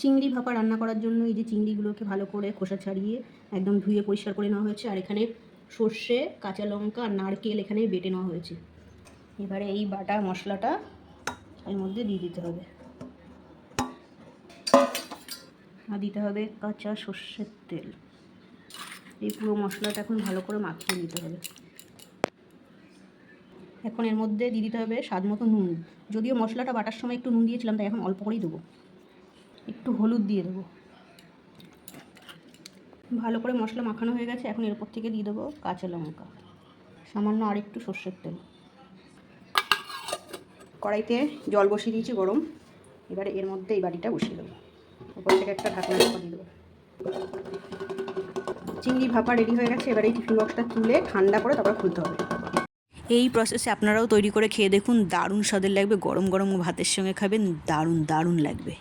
চিংড়ি ভাপা রান্না করার জন্য এই যে চিংড়িগুলোকে ভালো করে খোসা ছাড়িয়ে একদম ধুয়ে পরিষ্কার করে নেওয়া হয়েছে। আর এখানে সর্ষে, কাঁচা লঙ্কা আর নারকেল এখানে বেটে নেওয়া হয়েছে। এবারে এই বাটা মশলাটা এর মধ্যে দিয়ে দিতে হবে। আর দিতে হবে কাঁচা সর্ষের তেল। এই পুরো মশলাটা এখন ভালো করে মাখিয়ে নিতে হবে। এখন এর মধ্যে দিয়ে দিতে হবে স্বাদ মতো নুন। যদিও মশলাটা বাটার সময় একটু নুন দিয়েছিলাম, তাই এখন অল্প করেই দেবো। একটু হলুদ দিয়ে দেবো। ভালো করে মশলা মাখানো হয়ে গেছে, এখন এরপর থেকে দিয়ে দেবো কাঁচা লঙ্কা। সামান্য আর একটু সর্ষের তেল। কড়াইতে জল বসিয়ে দিয়েছি গরম। এবারে এর মধ্যে এই বাটিটা বসিয়ে দেবো। ওপর থেকে একটা ঢাকনা চাপা দিয়ে দেবো। চিংড়ি ভাপা রেডি হয়ে গেছে, এবারে এই টিফিন বক্সটা তুলে ঠান্ডা করে তারপর খুলতে হবে। এই প্রসেসে আপনারাও তৈরি করে খেয়ে দেখুন, দারুণ স্বাদের লাগবে। গরম গরম ভাতের সঙ্গে খাবেন, দারুণ দারুণ লাগবে।